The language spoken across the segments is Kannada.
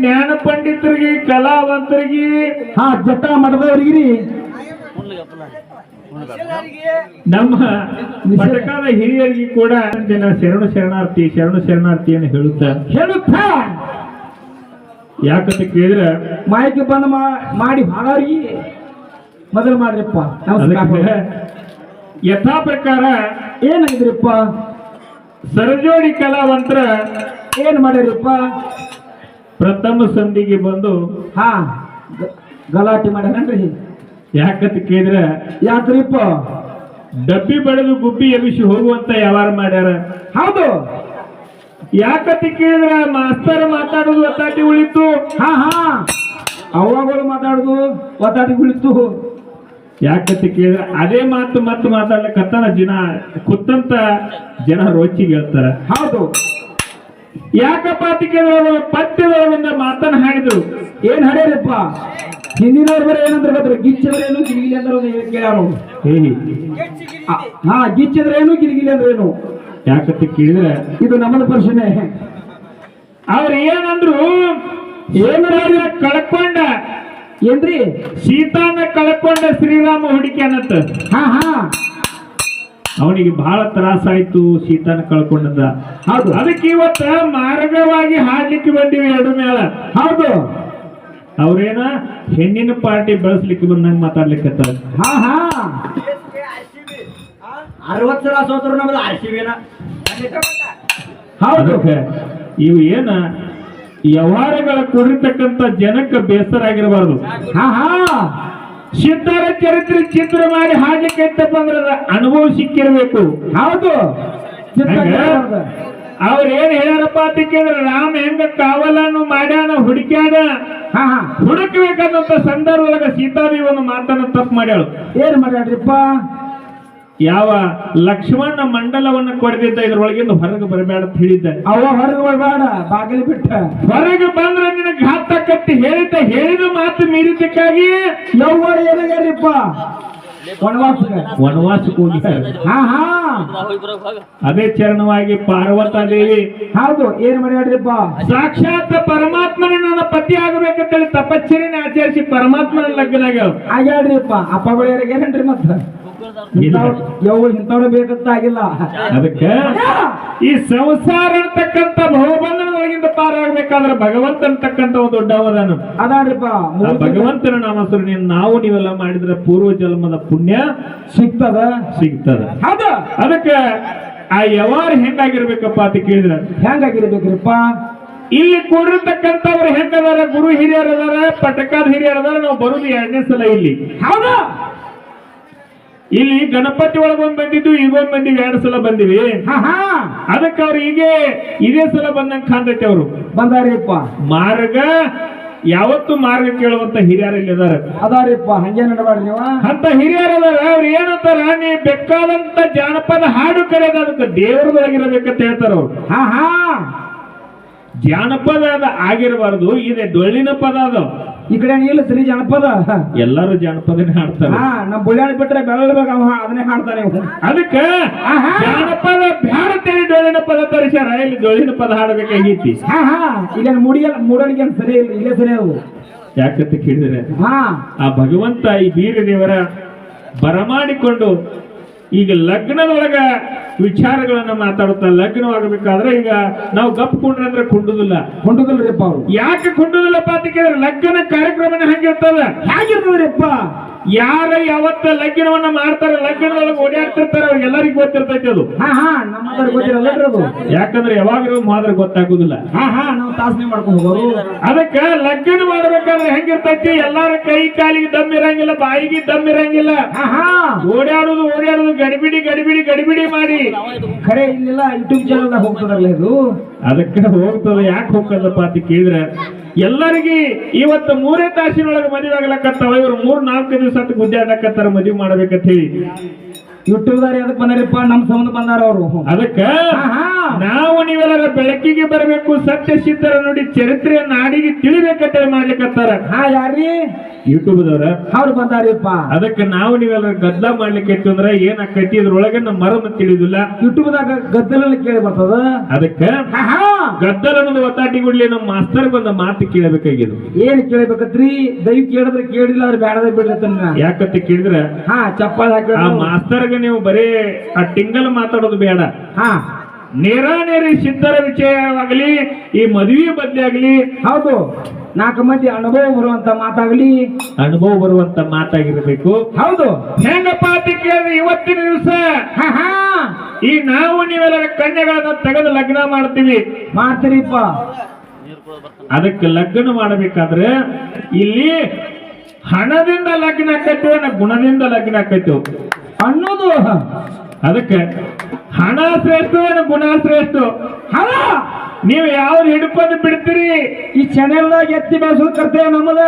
ಜ್ಞಾನ ಪಂಡಿತರಿಗೆ ಕಲಾವಂತರಿಗೆ. ಹಾ ಜಟ ಮಠದವ್ರಿಗಿರಿ ನಮ್ಮ ಮಠಕಾಲ ಹಿರಿಯರಿಗೆ ಕೂಡ ದಿನ ಶರಣು ಶರಣಾರ್ಥಿ ಶರಣು ಶರಣಾರ್ಥಿ ಅಂತ ಹೇಳುತ್ತಾ? ಹೇಳುತ್ತಾ? ಯಾಕಂತ ಕೇಳಿದ್ರೆ ಮಾಹಿತಿ ಬಂದ ಮಾಡಿ ಹಾಡೋರಿಗೆ ಮೊದಲು ಮಾಡ್ರಿಪ್ಪ ಯಥಾ ಪ್ರಕಾರ ಏನಾಗಿದ್ರಿಪ್ಪ? ಸರಜೋಡಿ ಕಲಾವಂತರ ಏನ್ ಮಾಡಿರಿಪ್ಪ ಪ್ರಥಮ ಸಂಧಿಗೆ ಬಂದು ಹಾ ಗಲಾಟೆ ಮಾಡ್ಯಾರನ್ರಿ? ಯಾಕಂತ ಕೇಳಿದ್ರೆ ಯಾಕ್ರಿಪ್ಪ? ಡಬ್ಬಿ ಬಡಿದು ಗುಬ್ಬಿ ಎಬಿಸಿ ಹೋಗುವಂತ ವ್ಯವಹಾರ ಮಾಡ್ಯಾರ. ಹೌದು. ಯಾಕಂತ ಕೇಳಿದ್ರ ಮಾಸ್ತರ್ ಮಾತಾಡೋದು ಒತ್ತಾಟಿ ಉಳಿತು. ಹಾ ಹಾ. ಅವಾಗಳು ಮಾತಾಡುದು ಒತ್ತಾಟಿ ಉಳಿತು. ಯಾಕಂತ ಕೇಳಿದ್ರೆ ಅದೇ ಮಾತು ಮತ್ತೆ ಮಾತಾಡ್ಲಿಕ್ಕತ್ತಾನ ಜನ ಕುತ್ತಂತ ಜನ ರೋಚಿಗೆ ಹೇಳ್ತಾರ. ಹೌದು. ಯಾಕಪ್ಪ ಕೇಳಿದ್ರೆ ಒಂದು ಮಾತನ್ನ ಹಾಡಿದ್ರು? ಏನ್ ಹಾಡ್ಯಾರಪ್ಪ? ಹಿಂದಿನವ್ರು ಬರೀ ಏನಂದ್ರೆ ಬದ್ರು ಗಿಚ್ಚಿದ್ರೆ ಏನು ಗಿಲಿಗಿಲಿ ಅಂದ್ರೆ ಒಂದು ಕೇಳ್ಯಾರ. ಹೇ ಗಿಚ್ಚಿದ್ರೆ ಏನು ಗಿಲಿಗಿಲಿ ಅಂದ್ರೆ ಏನು ಯಾಕತ್ತಿ ಕೇಳಿದ್ರೆ ಇದು ನಮ್ಮದು ಪ್ರಶ್ನೆ. ಅವ್ರ ಏನಂದ್ರು? ಏನಾರ ಕಳ್ಕೊಂಡ. ಏನ್ರಿ? ಸೀತಾನ ಕಳ್ಕೊಂಡ ಶ್ರೀರಾಮ ಹುಡುಕ್ಯಾನಂತ ಹಾ ಹಾ. ಅವನಿಗೆ ಬಹಳ ತ್ರಾಸಾಯ್ತು ಸೀತಾನ ಕಳ್ಕೊಂಡದ. ಹೌದು. ಅದಕ್ಕೆ ಇವತ್ತ ಮಾರ್ಗವಾಗಿ ಹಾಡ್ಲಿಕ್ಕೆ ಬಂದಿವಿ ಎರಡು ಮೇಳ. ಹೌದು. ಅವ್ರೇನ? ಹೆಣ್ಣಿನ ಪಾರ್ಟಿ ಬೆಳೆಸ್ಲಿಕ್ಕೆ ಬಂದಂಗ ಮಾತಾಡ್ಲಿಕ್ಕೆ ಹಾ ಹಾ. ಅರವತ್ತು ಸಲ ಸೋತರು ಹೌದು. ಇವು ಏನ? ವ್ಯವಹಾರಗಳ ಕುರಿತಕ್ಕಂತ ಜನಕ್ಕೆ ಬೇಸರ ಆಗಿರಬಾರ್ದು. ಹಾ ಹಾ. ಸಿದ್ಧರ ಚರಿತ್ರೆ ಚಿತ್ರ ಮಾಡಿ ಹಾಡ್ಲಿಕ್ಕೆ ಅಂತಪ್ಪ ಅಂದ್ರೆ ಅದ ಅನುಭವ ಸಿಕ್ಕಿರ್ಬೇಕು. ಹೌದು? ಅವ್ರ ಏನ್ ಹೇಳ್ಯಾರಪ್ಪ ಅಂತ ಕೇಳಿದ್ರೆ ರಾಮ ಹೆಂಗ ಕಾವಲನ್ನು ಮಾಡ್ಯಾನ ಹುಡುಕ್ಯಾಡ ಹಾ ಹಾ. ಹುಡುಕ್ಬೇಕಾದಂತ ಸಂದರ್ಭದಾಗ ಸೀತಾದೇವಿ ಒಂದು ಮಾತನ್ನ ತಪ್ಪು ಮಾಡ್ಯಾಳು. ಏನ್ ಮಾಡ್ಯಾಡ್ರಿಪ್ಪ ಯಾವ ಲಕ್ಷ್ಮಣ ಮಂಡಲವನ್ನ ಕೊಡದಿದ್ದ ಇದ್ರೊಳಗಿಂದ ಹೊರಗೆ ಬರಬೇಡ ಅಂತ ಹೇಳಿದ್ದ. ಅವ ಹೊರಗೆ ಬರಬೇಡ ಬಾಗಿಲು ಬಿಟ್ಟ. ಹೊರಗೆ ಬಂದ್ರೆ ನಿನ್ನ ಘಾತ ಕಟ್ಟಿ ಹೇಳಿದ್ದ ಹೇಳಿದ ಮಾತು ಮೀರಿದ್ದಕ್ಕಾಗಿ ಯಾವ ಏನಾಗ್ಯಾರಿಪ್ಪ ವನವಾಸಕ್ಕೆ. ವನವಾಸಕ್ಕೆ ಹೋಗಿದ್ದಾರೆ ಹಾ ಹಾ. ಅದೇ ಚರಣವಾಗಿ ಪಾರ್ವತಾದೇವಿ. ಹೌದು ಏನ್ ಮಾಡ್ಯಾಡ್ರಿಪ್ಪ ಸಾಕ್ಷಾತ್ ಪರಮಾತ್ಮನ ನನ್ನ ಪತಿ ಆಗಬೇಕಂತೇಳಿ ತಪಶ್ಚರ್ಯನ ಆಚರಿಸಿ ಪರಮಾತ್ಮನ ಲಗ್ನ ಆಗ್ಯಾಡ್ರಿಪ್ಪ ಅಪ್ಪ ಅಪ್ಪಗಳು ಏನಂದ್ರಿ ಮತ್ತ? ಇಂಥವ್ರು ಬೇಕಂತ ಆಗಿಲ್ಲ. ಅದಕ್ಕೆ ಈ ಸಂಸಾರ ಅಂತಕ್ಕಂತ ಬಹುಬಂಧನದೊಳಗಿಂದ ಪಾರಾಗಬೇಕಾದ್ರೆ ಭಗವಂತ ಅಂತಕ್ಕಂತ ಒಂದು ದೊಡ್ಡವದಾನು ಅದಾಡ್ರಿಪ್ಪ ಆ ಭಗವಂತನ ನಾಮಸ್ಮರಣೆ ನಾವು ನೀವೆಲ್ಲ ಮಾಡಿದ್ರೆ ಪೂರ್ವ ಜನ್ಮದ ಪುಣ್ಯ ಸಿಗ್ತದ? ಸಿಗ್ತದ. ಅದ ಅದಕ್ಕೆ ಆ ವ್ಯವಹಾರ ಹೆಂಗಾಗಿರ್ಬೇಕಪ್ಪ ಅಂತ ಕೇಳಿದ್ರೆ ಹೆಂಗಾಗಿರ್ಬೇಕ್ರಿಪ್ಪ? ಇಲ್ಲಿ ಕೂಡಿರ್ತಕ್ಕಂಥವ್ರು ಹೆಂಗದಾರ? ಗುರು ಹಿರಿಯರದಾರ ಪಟಕಾದ ಹಿರಿಯರದಾರ ನಾವು ಬರುದು ಎರಡನೇ ಸಲ ಇಲ್ಲಿ. ಹೌದು. ಇಲ್ಲಿ ಗಣಪತಿ ಒಳಗೊಂದ್ ಬಂದಿದ್ದು ಈಗೊಂದ್ ಬಂದಿವಿ ಎರಡು ಸಲ ಬಂದಿವಿ. ಅದಕ್ಕೆ ಅವ್ರು ಹೀಗೆ ಇದೇ ಸಲ ಬಂದಂಗ ಕಾಣ್ತೈತೆ ಅವರು. ಬಂದಾರಿಪ್ಪ. ಮಾರ್ಗ ಯಾವತ್ತು ಮಾರ್ಗ ಕೇಳುವಂತ ಹಿರಿಯರಲ್ಲಿ ಇಲ್ಲಿ ಅದಾರ ಅದಾರಿಪ್ಪ ಹಂಗೆ ನಡಬಾರ್ದು ನೀವು. ಅಂತ ಹಿರಿಯರು ಅದಾರ ಅವ್ರು ಏನಂತಾರ ನೀ ಬೇಕಾದಂತ ಜಾನಪದ ಹಾಡು ಕರೆಯೋದು ಅದಕ್ಕೆ ದೇವರದೊಳಗಿರಬೇಕಂತ ಹೇಳ್ತಾರ ಅವ್ರು. ಹಾ ಹಾ. ಜಾನಪದ ಅದ ಆಗಿರಬಾರ್ದು ಇದೆ ಡೊಳ್ಳಿನ ಪದ ಅದು. ಈ ಕಡೆ ಇಲ್ಲ ಸರಿ ಜನಪದ. ಎಲ್ಲರೂ ಜನಪದನೇ ಹಾಡ್ತಾರೆ. ಹಾ ನಮ್ ಬುಳ್ಳಾಡಿ ಬಿಟ್ರೆ ಬೆಳಲ್ಬೇಕು ಅವ ಅದನ್ನೇ ಹಾಡ್ತಾನೆ. ಅದಕ್ಕೆ ಜನಪದ ಜಾನಪದ ಬ್ಯಾಡತೇಳಿ ಡೊಳ್ಳಿನ ಪದ ತರಿಸ್ಯಾರ ಇಲ್ಲಿ ಡೊಳಿನ ಪದ ಹಾಡಬೇಕಾಗೈತಿ ಹಾ ಹಾ ಇಲ್ಲೇನು ಮುಡಿಯಲ್ಲ ಮೂಡೋಣಿಗೆ ಸರಿ ಇಲ್ಲ ಇಲ್ಲೇ ಸರಿ ಅವು ಯಾಕಂತ ಕೇಳಿದ್ರೆ ಹಾ. ಆ ಭಗವಂತ ಈ ಬೀರ ದೇವರ ಬರಮಾಡಿಕೊಂಡು ಈಗ ಲಗ್ನದೊಳಗ ವಿಚಾರಗಳನ್ನ ಮಾತಾಡುತ್ತಾ ಲಗ್ನವಾಗಬೇಕಾದ್ರೆ ಈಗ ನಾವು ಗಪ್ ಕೊಂಡ್ರೆ ಅಂದ್ರೆ ಕುಂಡುದಿಲ್ಲ. ಹೊಂಟುದಿಲ್ರಿಪ್ಪ ಅವ್ರು. ಯಾಕೆ ಕುಂಡುದಿಲ್ಲಪ್ಪ ಅಂತ ಕೇಳಿದ್ರೆ ಲಗ್ನ ಕಾರ್ಯಕ್ರಮನ ಹಂಗಿರ್ತದ ಹೇಗಿರ್ತದ್ರಿಪ್ಪ. ಯಾರ ಯಾವತ್ತ ಲಗ್ನವನ್ನ ಮಾಡ್ತಾರೆ ಲಗ್ನದೊಳಗೆ ಓಡಾಡ್ತಿರ್ತಾರೆ ಅವ್ರಿಗೆಲ್ಲರಿಗೂ ಗೊತ್ತಿರ್ತೈತಿ ಅದು. ಹಾ ಹಾ ನಮ್ಮ ಗೊತ್ತಿರಲ್ಲ ಅದು ಯಾಕಂದ್ರೆ ಯಾವಾಗ ಮಾತ್ರ ಗೊತ್ತಾಗುದಿಲ್ಲ. ಹಾ ಹಾ ನಾವು ತಾಸನೆ ಮಾಡ್ಕೊಂಡು ಹೋಗೋರು ಅದಕ್ಕ ಲಗ್ನ ಮಾಡ್ಬೇಕಾದ್ರೆ ಹೆಂಗಿರ್ತೈತಿ? ಎಲ್ಲಾರ ಕೈ ಕಾಲಿಗೆ ದಮ್ ಇರಂಗಿಲ್ಲ ಬಾಯಿಗೆ ದಮ್ ಇರಂಗಿಲ್ಲ. ಹಾ ಹಾ. ಓಡಾಡುದು ಓಡಾಡುದು ಗಡಿಬಿಡಿ ಗಡಿಬಿಡಿ ಗಡಿಬಿಡಿ ಮಾಡಿ. ಖರೆ ಇಲ್ಲೆಲ್ಲ ಯೂಟ್ಯೂಬ್ ಚಾನಲ್ ಹೋಗ್ತದಲ್ಲ ಇದು? ಅದಕ್ಕೆ ಹೋಗ್ತದ ಯಾಕೆ ಹೋಗ್ತದಪ್ಪ ಅಂತ ಕೇಳಿದ್ರೆ ಎಲ್ಲರಿಗೆ ಇವತ್ತು ಮೂರೇ ತಾಸಿನೊಳಗೆ ಮದುವೆ ಆಗ್ಲಕತ್ತಾವ ಇವ್ರು ಮೂರ್ ನಾಲ್ಕು ದಿವಸ ಗುದ್ದಾಡ್ಲಕತ್ತಾರ ಮದುವೆ ಮಾಡ್ಬೇಕಂತ ಹೇಳಿ. ಯೂಟ್ಯೂಬ್ದಾರ ಎದಕ್ ಬಂದಾರಪ್ಪ ನಮ್ ಸಂಬಂಧ ಬಂದಾರ ಅವರು. ಅದಕ್ಕ ನಾವು ನೀವೆಲ್ಲರ ಬೆಳಕಿಗೆ ಬರಬೇಕು ಸತ್ಯ ಸಿದ್ಧರ ನೋಡಿ ಚರಿತ್ರೆಯ ನಾಡಿಗೆ ತಿಳಿಬೇಕಂತ ಮಾಡ್ಲಿಕ್ಕತ್ತಾರ ಹಾ ಯಾರ್ರಿ? ಯೂಟ್ಯೂಬ್ದವ್ರ. ಅವ್ರು ಬಂದಾರಪ್ಪ. ಅದಕ್ಕೆ ನಾವು ನೀವೆಲ್ಲ ಗದ್ದಲ ಮಾಡ್ಲಿಕ್ಕೆ ಇತ್ತು ಅಂದ್ರೆ ಏನ್ ಆಕೈತಿ ಇದ್ರೊಳಗೆ ನಮ್ಮ ಮರಮ ತಿಳಿದಿಲ್ಲ. ಯೂಟ್ಯೂಬ್ದಾಗ ಗದ್ದಲ ಕೇಳಿ ಬರ್ತದ? ಅದಕ್ಕ ಗದ್ದಲ ಅನ್ನೋದು ಒತ್ತಾಟಿ ಗುಡ್ಲಿ ನಮ್ಮ ಮಾಸ್ತರ್ ಬಂದ ಮಾತು ಕೇಳಬೇಕಾಗಿದ್ದು. ಏನ್ ಕೇಳಬೇಕತ್ರಿ? ದಯವಿಟ್ಟು ಕೇಳಿದ್ರೆ ಕೇಳಿಲ್ಲ ಅವ್ರು ಬೇಡದ ಬಿಡ್ಲತ್ತ ಯಾಕಂತ ಕೇಳಿದ್ರೆ ಹಾ ಚಪ್ಪಾಳೆ ಹಾಕಿ ಆ ನೀವು ಬರೀ ಆ ಟಿಂಗಲ್ ಮಾತಾಡೋದು ಬೇಡ. ಹಾ. ನೇರಾನೇರಿ ಸಿದ್ಧರ ವಿಷಯವಾಗಲಿ ಈ ಮದುವೆ ಬದ್ಲಿ ಆಗಲಿ ಹೌದು. ನಾಲ್ಕು ಮಂದಿ ಅನುಭವ ಬರುವಂತ ಮಾತಾಗ್ಲಿ. ಅನುಭವ ಬರುವಂತ ಮಾತಾಗಿರ್ಬೇಕು. ಹೌದು. ಹೆಂಗಪ್ಪ ಕೇಳಿದ್ರೆ ಇವತ್ತಿನ ದಿವಸ? ಈ ನಾವು ನೀವೆಲ್ಲ ಕನ್ಯೆಗಳನ್ನ ತೆಗೆದು ಲಗ್ನ ಮಾಡ್ತೀವಿ. ಮಾಡ್ತೀರಿಪ್ಪ. ಅದಕ್ಕೆ ಲಗ್ನ ಮಾಡಬೇಕಾದ್ರೆ ಇಲ್ಲಿ ಹಣದಿಂದ ಲಗ್ನ ಆಕೈತಿ ಗುಣದಿಂದ ಲಗ್ನ ಆಕೈತೇವ ಅನ್ನೋದು. ಅದಕ್ಕೆ ಹಣ ಶ್ರೇಷ್ಠ ಗುಣ ಶ್ರೇಷ್ಠ? ಹಣ. ನೀವು ಯಾವ್ದು ಹಿಡ್ಕೊಂಡು ಬಿಡ್ತೀರಿ? ಈ ಚಾನೆಲ್ದಾಗ ಎತ್ತಿ ಬೆಳೆಸೋದು ಕರ್ತೇವೆ ನಮ್ಮದ.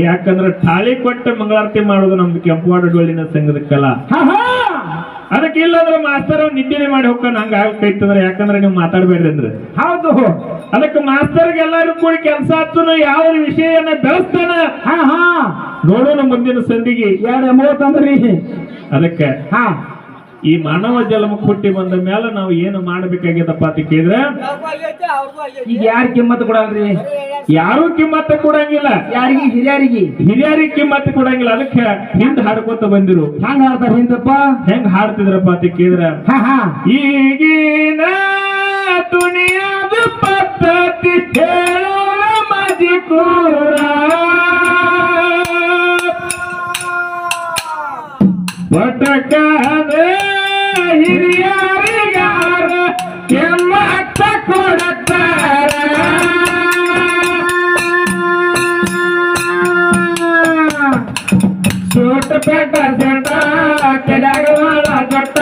ಯಾಕಂದ್ರೆ ತಾಳಿ ಕೊಟ್ಟು ಮಂಗಳಾರತಿ ಮಾಡೋದು ನಮ್ದು ಕೆಂಪುವಾಡ ಡೊಳ್ಳಿನ ಸಂಘದ ಕಲಾ. ಹಾ ಹಾ. ಅದಕ್ಕೆ ಇಲ್ಲಂದ್ರೆ ಮಾಸ್ತರ್ ನಿದ್ದೆನೆ ಮಾಡಿ ಹೋಗ್ಕೊಂಡು ಹಂಗ ಆಗ್ತೈತಂದ್ರೆ ಯಾಕಂದ್ರೆ ನೀವು ಮಾತಾಡ್ಬೇಡ್ರಿ ಅಂದ್ರೆ. ಹೌದು. ಅದಕ್ಕೆ ಮಾಸ್ತರ್ಗೆ ಎಲ್ಲಾರು ಕೂಡಿ ಕೆಲಸ ಹಚ್ಚುನು ಯಾವ ವಿಷಯನ ಬೆಳೆಸ್ತಾನ? ಹಾ ಹಾ. ನೋಡೋಣ ಮುಂದಿನ ಸಂಧಿಗೆ. ಎರಡು ಮೂವತ್ತಂದ್ರಿ ಅದಕ್ಕೆ ಹಾ. ಈ ಮಾನವ ಜನ್ಮ ಹುಟ್ಟಿ ಬಂದ ಮೇಲೆ ನಾವು ಏನು ಮಾಡಬೇಕಾಗ್ಯದಪ್ಪ ಅಂತ ಕೇಳಿದ್ರೆ ಈಗ ಯಾರು ಕಿಮ್ಮತ್ ಕೊಡಲ್ರಿ? ಯಾರು ಕಿಮ್ಮತ್ತ ಕೊಡಂಗಿಲ್ಲ. ಯಾರಿಗೆ? ಹಿರಿಯರಿಗೆ. ಹಿರಿಯರಿಗೆ ಕಿಮ್ಮತ್ತು ಕೊಡಂಗಿಲ್ಲ. ಅದಕ್ಕೆ ಹಿಂದ್ ಹಾಡ್ಕೊತ ಬಂದಿರು. ಹಂಗ ಹಾಡ್ತಾರ ಹಿಂದಪ್ಪ? ಹೆಂಗ್ ಹಾಡ್ತಿದ್ರಪ್ಪ ಅಂತ ಕೇಳಿದ್ರೆ ಈಗಿನ ದುನಿಯಾದ ಪದ್ಧತಿ ಹೇಳೋಣ ಮಜಿಕೂರ ಪಟಕದ ಹಿರಿಯರಿಗಾರ ಕೆಮ್ಮತ್ತ ಕೊಡತ್ತಾರ ಸೂಟ್ ಪೇಟ ಸೆಟ ತೆಲಗವಾಳ ಜೊಟ್ಟ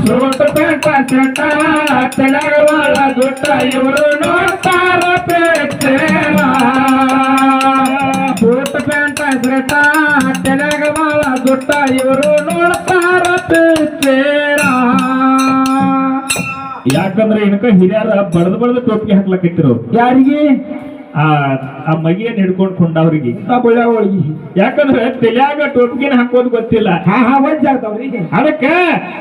ಸೂಟ್ ಪೇಟ ಸೆಟ ತೆಲಗವಾಳ ಜೊಟ್ಟ ಇವರು ನೋಡ್ತಾರ ಪೇಟೇನ ಸೂಟ್ ಪೇಟ ಸೆಟ ತೆಲಗವಾಳ ಜೊಟ್ಟ ಇವರು ನೋಡ್ತಾರ ಪೇಟೇನ ಯಾಕಂದ್ರೆ ಏನಕ ಹಿರಿಯರ ಬಡದ್ ಬಡದ ಟೋಪಿಗೆ ಹಾಕ್ಲಕತ್ತಿರು ಯಾರಿಗೆ? ಆ ಆ ಮಗಿಯನ್ನ ಹಿಡ್ಕೊಂಡ್ ಕೊಂಡವ್ರಿಗೆ. ಅವ್ರಿಗೆ ಯಾಕಂದ್ರೆ ತಲ್ಯಾಗ ಟೋಪಿಗೆನ ಹಾಕೋದು ಗೊತ್ತಿಲ್ಲ. ಹಾ ಹಾ ವಜ್ಜ ಅದಕ್ಕ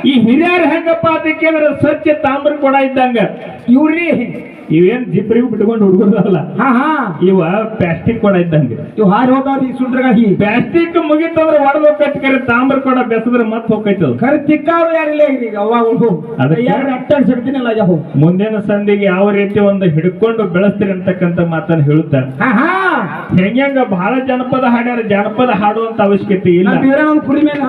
ಈ ಹಿರಿಯರ್ ಹೆಂಗಪ್ಪ ಅದಕ್ಕೆ ಅಂದ್ರೆ ಸ್ವಚ್ಛ ತಾಮ್ರ ಕೊಡ ಇದ್ದಂಗ. ಇವ್ರಿ ಇವೇನ್ ಜಿಪ್ರಿಗೂ ಬಿಟ್ಕೊಂಡು ಹುಡುಗರಲ್ಲ ಹಾ ಹಾ. ಇವ ಪ್ಲಾಸ್ಟಿಕ್ ಕೊಡ ಇದ್ದಂಗೆ. ಇವ್ ಹಾರಿ ಈ ಸುಂದ್ರಗಾಹಿ ಪ್ಲಾಸ್ಟಿಕ್ ಮುಗಿತಂದ್ರೆ ಒಡೆದು ಹೋಗ್ತೈತಿ ತಾಮ್ರ ಕೊಡ ಬೆಸದ್ರೆ ಮತ್ ಹೋಗ್ತೈತಿ ಕರೆ ತಿಕ್ಕಾರು ಯಾರಿಲ್ಲ ಈಗ ಅವಾಗ? ಯಾರು ಸಿಡ್ತೀನಲ್ಲ ಯಾವ ಮುಂದಿನ ಸಂಧಿಗೆ ಯಾವ ರೀತಿ ಒಂದು ಹಿಡ್ಕೊಂಡು ಬೆಳೆಸ್ತೀರಿ ಅಂತಕ್ಕಂತ ಮಾತನ್ನ ಹೇಳುತ್ತಾರೆ ಹಾ ಹಾ. ಹೆಂಗ ಬಹಳ ಜನಪದ ಹಾಡ್ಯಾರ ಜನಪದ ಹಾಡುವಂತ ಅವಶ್ಯಕತೆ ಇಲ್ಲ. ಕುರಿ ಮೇಲೆ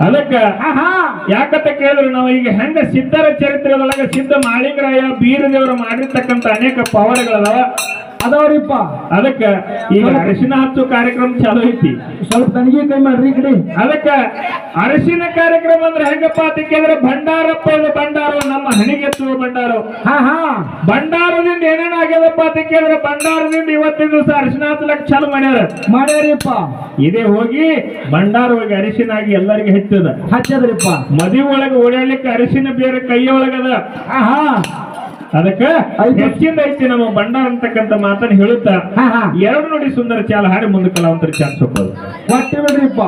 ಅದಕ್ಕ ಹಾ ಹಾ. ಯಾಕಂತ ಕೇಳಿದ್ರೆ ನಾವು ಈಗ ಹೆಂಗ ಸಿದ್ಧರ ಚರಿತ್ರೆದೊಳಗ ಸಿದ್ಧ ಮಾಳಿಂಗರಾಯ ಬೀರದೇವರು ಮಾಡಿರ್ತಕ್ಕಂಥ ಅನೇಕ ಪವಾಡಗಳದಾವ ಅದಾವ್ರಿಪ್ಪ. ಅದಕ್ಕ ಈಗ ಅರಿಶಿನ ಹಚ್ಚು ಕಾರ್ಯಕ್ರಮ ಚಾಲು ಐತಿ. ಸ್ವಲ್ಪ ತನಗೇ ಕೈ ಮಾಡ್ರಿ ಈ ಕಡೆ. ಅದಕ್ಕ ಅರಿಶಿನ ಕಾರ್ಯಕ್ರಮ ಅಂದ್ರೆ ಹೆಂಗಪ್ಪ ಅದಕ್ಕೆ ಅಂದ್ರೆ ಭಂಡಾರಪ್ಪ ಇದು ಭಂಡಾರ ನಮ್ಮ ಹಣಿಗೆ ಎತ್ತುವ ಭಂಡಾರ. ಹಾ ಹಾ. ಭಂಡಾರದಿಂದ ಏನೇನ ಆಗ್ಯದಪ್ಪ ಅದಕ್ಕೆ ಅಂದ್ರೆ ಭಂಡಾರದಿಂದ ಇವತ್ತಿನ ದಿವಸ ಅರಿಶಿನ ಹಚ್ಚಲಕ್ ಚಾಲು ಮಾಡ್ಯಾರ. ಮಾಡ್ಯಾರಿಪ್ಪ. ಇದೇ ಹೋಗಿ ಭಂಡಾರ ಹೋಗಿ ಅರಿಶಿನ ಆಗಿ ಎಲ್ಲರಿಗೆ ಹೆಚ್ಚದ. ಹಚ್ಚದ್ರಿಪ್ಪ. ಮದಿ ಒಳಗೆ ಓಡಾಡ್ಲಿಕ್ಕೆ ಅರಿಶಿನ ಬೇರೆ ಕೈಯೊಳಗದ. ಹಾ ಹಾ ಅದಕ್ಕ ಐದು. ಹೆಚ್ಚಿಂದ ಐತಿ ನಮ್ಮ ಬಂಡಾರ ಅಂತಕ್ಕಂಥ ಮಾತನ್ನ ಹೇಳುತ್ತಾ ಹಾ ಹಾ. ಎರಡು ನೋಡಿ ಸುಂದರ ಚಾಲ ಹಾಡಿ ಮುಂದೆ ಕಲಾವಂತರ ಚಾನ್ಸ್ ಹೋಗೋದು ಕೊಟ್ಟಿ ಬಿಡ್ರಿಪ್ಪ